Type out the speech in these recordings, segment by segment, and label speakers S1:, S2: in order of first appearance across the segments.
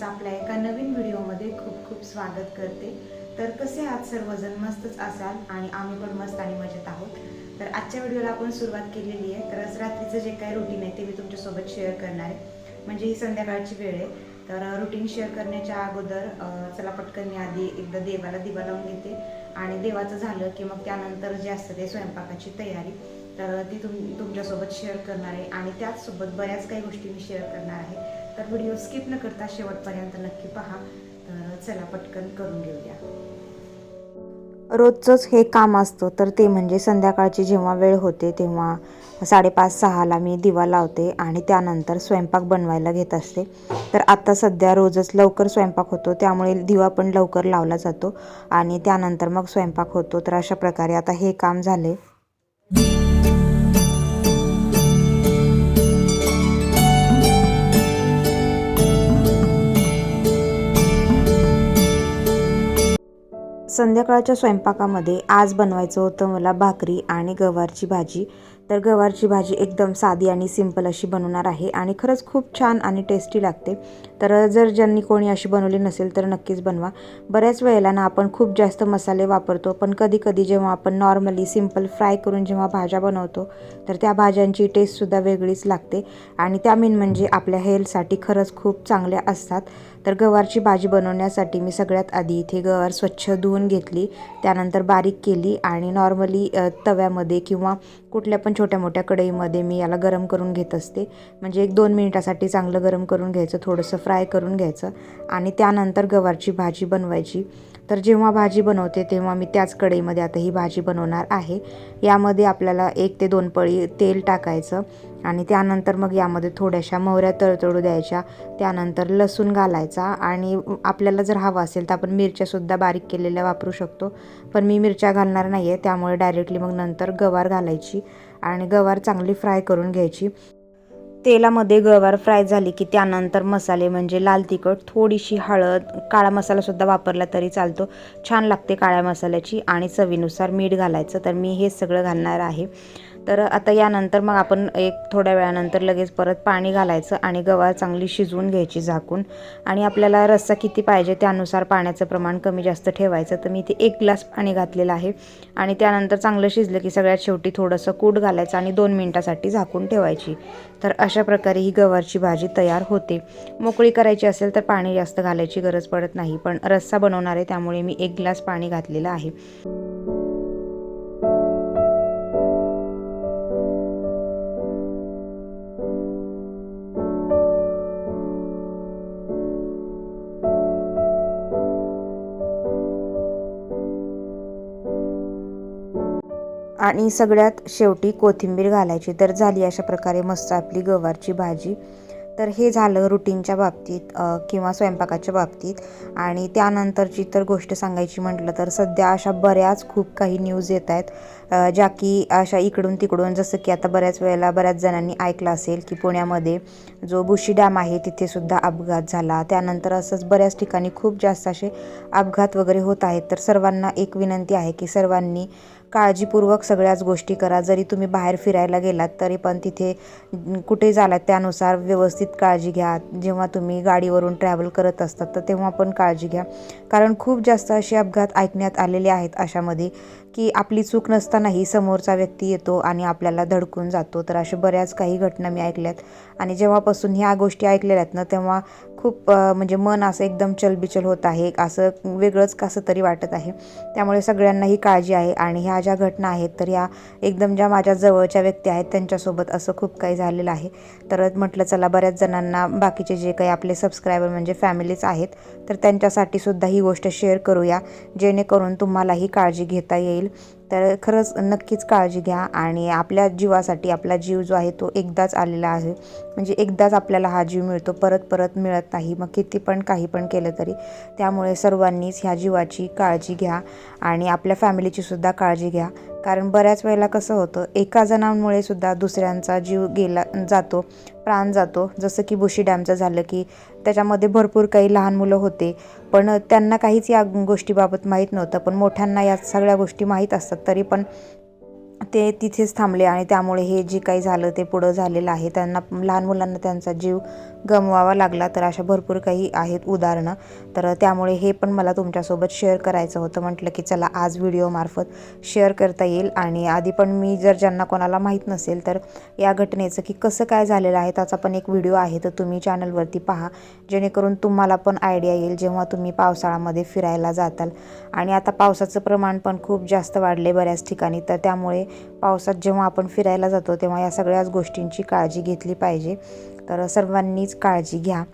S1: सर्वांचं आपल्या एका नवीन व्हिडिओमध्ये खूप खूप स्वागत करते. तर कसे आहात सर्वजण? मस्तच असाल आणि आम्ही पण मस्त आणि मजेत आहोत. तर आजच्या व्हिडिओला आपण सुरुवात केलेली आहे. तर आज रात्रीचं जे काही रुटीन आहे ते मी तुमच्यासोबत शेअर करणार आहे. म्हणजे ही संध्याकाळची वेळ आहे. तर रुटीन शेअर करण्याच्या अगोदर चला पटकन मी आधी एकदा देवाला दिवा लावून घेते. आणि देवाचं झालं की मग त्यानंतर जे असतं ते स्वयंपाकाची तयारी. तर ती तुम तुमच्यासोबत शेअर करणार आहे. आणि त्याचसोबत बऱ्याच काही गोष्टी मी शेअर करणार आहे. तर व्हिडिओ स्किप न करता शेवटपर्यंत नक्की पहा. तर चला पटकन करून घेऊया. रोजचंच हे काम असतं तर ते म्हणजे संध्याकाळची जेव्हा वेळ होते तेव्हा साडेपाच सहाला मी दिवा लावते आणि त्यानंतर स्वयंपाक बनवायला घेत असते. तर आता सध्या रोजच लवकर स्वयंपाक होतो त्यामुळे दिवा पण लवकर लावला जातो आणि त्यानंतर मग स्वयंपाक होतो. तर अशा प्रकारे आता हे काम झाले. संध्याकाळच्या स्वयंपाकामध्ये आज बनवायचं होतं मला भाकरी आणि गवारची भाजी. तर गवारची भाजी एकदम साधी आणि सिंपल अशी बनवणार आहे आणि खरंच खूप छान आणि टेस्टी लागते. तर जर ज्यांनी कोणी अशी बनवली नसेल तर नक्कीच बनवा. बऱ्याच वेळेला ना आपण खूप जास्त मसाले वापरतो पण कधी कधी जेव्हा आपण नॉर्मली सिंपल फ्राय करून जेव्हा भाज्या बनवतो तर त्या भाज्यांची टेस्टसुद्धा वेगळीच लागते. आणि त्या मेन म्हणजे आपल्या हेल्थसाठी खरंच खूप चांगल्या असतात. तर गवारची भाजी बनवण्यासाठी मी सगळ्यात आधी इथे गवार स्वच्छ धुवून घेतली त्यानंतर बारीक केली आणि नॉर्मली तव्यामध्ये किंवा कुठल्या पण छोट्या मोठ्या कढईमध्ये मी याला गरम करून घेत असते. म्हणजे एक दोन मिनिटासाठी चांगलं गरम करून घ्यायचं थोडंसं फ्राय करून घ्यायचं आणि त्यानंतर गवारची भाजी बनवायची. तर जेव्हा भाजी बनवते तेव्हा मी त्याच कढईमध्ये आता ही भाजी बनवणार आहे. यामध्ये आपल्याला एक ते दोन पळी तेल टाकायचं आणि त्यानंतर मग यामध्ये थोड्याशा मोहऱ्या तळतळू द्यायच्या. त्यानंतर लसूण घालायचा आणि आपल्याला जर हवा असेल तर आपण मिरच्यासुद्धा बारीक केलेल्या वापरू शकतो. पण मी मिरच्या घालणार नाही आहे त्यामुळे डायरेक्टली मग नंतर गवार घालायची आणि गवार चांगली फ्राय करून घ्यायची. तेलामध्ये गवार फ्राय झाली की त्यानंतर मसाले म्हणजे लाल तिखट थोडीशी हळद काळा मसालासुद्धा वापरला तरी चालतो. छान लागते काळ्या मसाल्याची आणि चवीनुसार मीठ घालायचं. तर मी हे सगळं घालणार आहे. तर आता यानंतर मग आपण एक थोड्या वेळानंतर लगेच परत पाणी घालायचं आणि गवार चांगली शिजवून घ्यायची झाकून. आणि आपल्याला रस्सा किती पाहिजे त्यानुसार पाण्याचं प्रमाण कमी जास्त ठेवायचं. तर मी इथे एक ग्लास पाणी घातलेलं आहे. आणि त्यानंतर चांगलं शिजलं की सगळ्यात शेवटी थोडंसं कूट घालायचं आणि दोन मिनटासाठी झाकून ठेवायची. तर अशा प्रकारे ही गवारची भाजी तयार होते. मोकळी करायची असेल तर पाणी जास्त घालायची गरज पडत नाही. पण रस्सा बनवणार आहे त्यामुळे मी एक ग्लास पाणी घातलेलं आहे. आणि सगळ्यात शेवटी कोथिंबीर घालायची. तर झाली अशा प्रकारे मस्त आपली गवारची भाजी. तर हे झालं रुटीनच्या बाबतीत किंवा स्वयंपाकाच्या बाबतीत. आणि त्यानंतरची तर गोष्ट सांगायची म्हटलं तर सध्या अशा बऱ्याच खूप काही न्यूज येत आहेत. ज्या की अशा इकडून तिकडून जसं की आता बऱ्याच वेळेला बऱ्याच जणांनी ऐकलं असेल की पुण्यामध्ये जो बुशी डॅम आहे तिथेसुद्धा अपघात झाला. त्यानंतर असंच बऱ्याच ठिकाणी खूप जास्त असे अपघात वगैरे होत आहेत. तर सर्वांना एक विनंती आहे की सर्वांनी काळजीपूर्वक सगळ्याच गोष्टी करा. जरी तुम्ही बाहेर फिरायला गेलात तरी पण तिथे कुठे जालात त्यानुसार व्यवस्थित काळजी घ्या. जेव्हा तुम्ही गाडीवरून ट्रॅव्हल करत असतात तर तेव्हा पण काळजी घ्या. कारण खूप जास्त असे अपघात ऐकण्यात आलेले आहेत अशामध्ये की आपली चूक असतानाही समोरचा व्यक्ती येतो आणि आपल्याला धडकून जातो तर अशा बऱ्याच काही घटना मी ऐकल्यात. आणि जेव्हापासून ह्या गोष्टी ऐकलेल्या आहेत ना तेव्हा खूप म्हणजे मन असं एकदम चलबिचल होत आहे. असं वेगळंच कसं तरी वाटत आहे. त्यामुळे सगळ्यांना ही काळजी आहे आणि ह्या ज्या घटना आहेत तर ह्या एकदम ज्या माझ्या जवळच्या व्यक्ती आहेत त्यांच्यासोबत असं खूप काही झालेलं आहे. तर म्हटलं चला बऱ्याच जणांना बाकीचे जे काही आपले सबस्क्रायबर म्हणजे फॅमिलीज आहेत तर त्यांच्यासाठी सुद्धा ही गोष्ट शेअर करूया जेणेकरून तुम्हालाही काळजी घेता येईल. तर खरंच नक्कीच काळजी घ्या आणि आपल्या जीवासाठी आपला जीव जो आहे तो एकदाच आलेला आहे. म्हणजे एकदाच आपल्याला हा जीव मिळतो परत परत मिळत नाही. मग किती पण काही पण केलं तरी त्यामुळे सर्वांनीच ह्या जीवाची काळजी घ्या आणि आपल्या फॅमिलीची सुद्धा काळजी घ्या. कारण बऱ्याच वेळेला कसं होतं एका जणांमुळे सुद्धा दुसऱ्यांचा जीव गेला जातो प्राण जातो. जसं की बुशी डॅमचं झालं की त्याच्यामध्ये भरपूर काही लहान मुलं होते. पण त्यांना काहीच या गोष्टीबाबत माहीत नव्हतं. पण मोठ्यांना या सगळ्या गोष्टी माहीत असतात. तरी पण ते तिथेच थांबले आणि त्यामुळे हे जे काही झालं ते पुढं झालेलं आहे. त्यांना लहान मुलांना त्यांचा जीव गमवावा लागला तर अशा भरपूर काही आहेत उदाहरणं. तर त्यामुळे हे पण मला तुमच्यासोबत शेअर करायचं होतं. म्हटलं की चला आज व्हिडिओमार्फत शेअर करता येईल. आणि आधी पण मी जर ज्यांना कोणाला माहीत नसेल तर या घटनेचं की कसं काय झालेलं आहे त्याचा पण एक व्हिडिओ आहे. तर तुम्ही चॅनलवरती पहा. जेणेकरून तुम्हाला पण आयडिया येईल जेव्हा तुम्ही पावसाळ्यामध्ये फिरायला जाताल. आणि आता पावसाचं प्रमाण पण खूप जास्त वाढले बऱ्याच ठिकाणी. तर त्यामुळे पावसात जेव्हा आपण फिरायला जातो तेव्हा या सगळ्याच गोष्टींची काळजी घेतली पाहिजे. तर सर्वांनीच काळजी घ्या.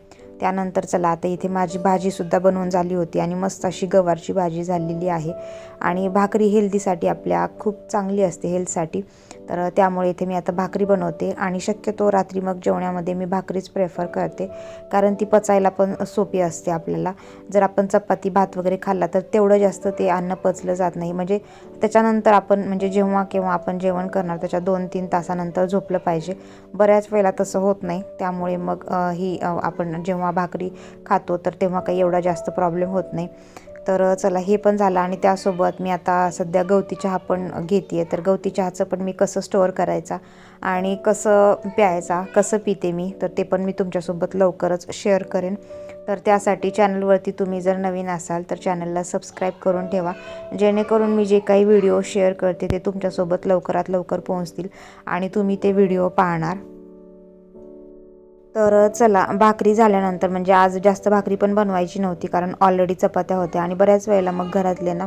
S1: त्यानंतर चला आता इथे माझी भाजीसुद्धा बनवून झाली होती आणि मस्त अशी गवारची भाजी झालेली आहे. आणि भाकरी हेल्दीसाठी आपल्या खूप चांगली असते हेल्थसाठी तर त्यामुळे इथे मी आता भाकरी बनवते आणि शक्यतो रात्री मग जेवणामध्ये मी भाकरीच प्रेफर करते. कारण ती पचायला पण सोपी असते आपल्याला. जर आपण चपाती भात वगैरे खाल्ला तर तेवढं जास्त ते अन्न पचलं जात नाही. म्हणजे त्याच्यानंतर आपण म्हणजे जेव्हा केव्हा आपण जेवण करणार त्याच्या दोन तीन तासानंतर झोपलं पाहिजे. बऱ्याच वेळेला तसं होत नाही. त्यामुळे मग ही आपण जेव्हा भाकरी खातो तर तेव्हा काही एवढा जास्त प्रॉब्लेम होत नाही. तर चला हे पण झालं आणि त्यासोबत मी आता सध्या गवती चहा पण घेते तर गवती चहाचं पण मी कसं स्टोअर करायचा आणि कसं प्यायचा कसं पिते मी तर ते पण मी तुमच्यासोबत लवकरच शेअर करेन. तर त्यासाठी चॅनलवरती तुम्ही जर नवीन असाल तर चॅनलला सबस्क्राईब करून ठेवा. जेणेकरून मी जे काही व्हिडिओ शेअर करते ते तुमच्यासोबत लवकरात लवकर पोहोचतील आणि तुम्ही ते व्हिडिओ पाहणार. तर चला भाकरी झाल्यानंतर म्हणजे आज जास्त भाकरी पण बनवायची नव्हती कारण ऑलरेडी चपात्या होत्या. आणि बऱ्याच वेळेला मग घरातले ना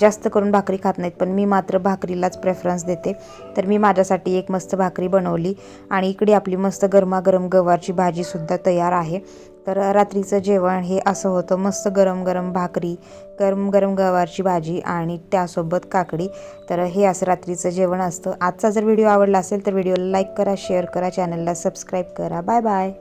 S1: जास्त करून भाकरी खात नाहीत पण मी मात्र भाकरीलाच प्रेफरन्स देते. तर मी माझ्यासाठी एक मस्त भाकरी बनवली. आणि इकडे आपली मस्त गरमागरम गवारची भाजीसुद्धा तयार आहे. तर रात्रीचं जेवण हे असं होतं मस्त गरम गरम भाकरी गरम गरम गवारची भाजी आणि त्यासोबत काकडी. तर हे असं रात्रीचं जेवण असतं. आजचा जर व्हिडिओ आवडला असेल तर व्हिडिओला लाईक करा शेअर करा चॅनलला सबस्क्राईब करा. Bye bye.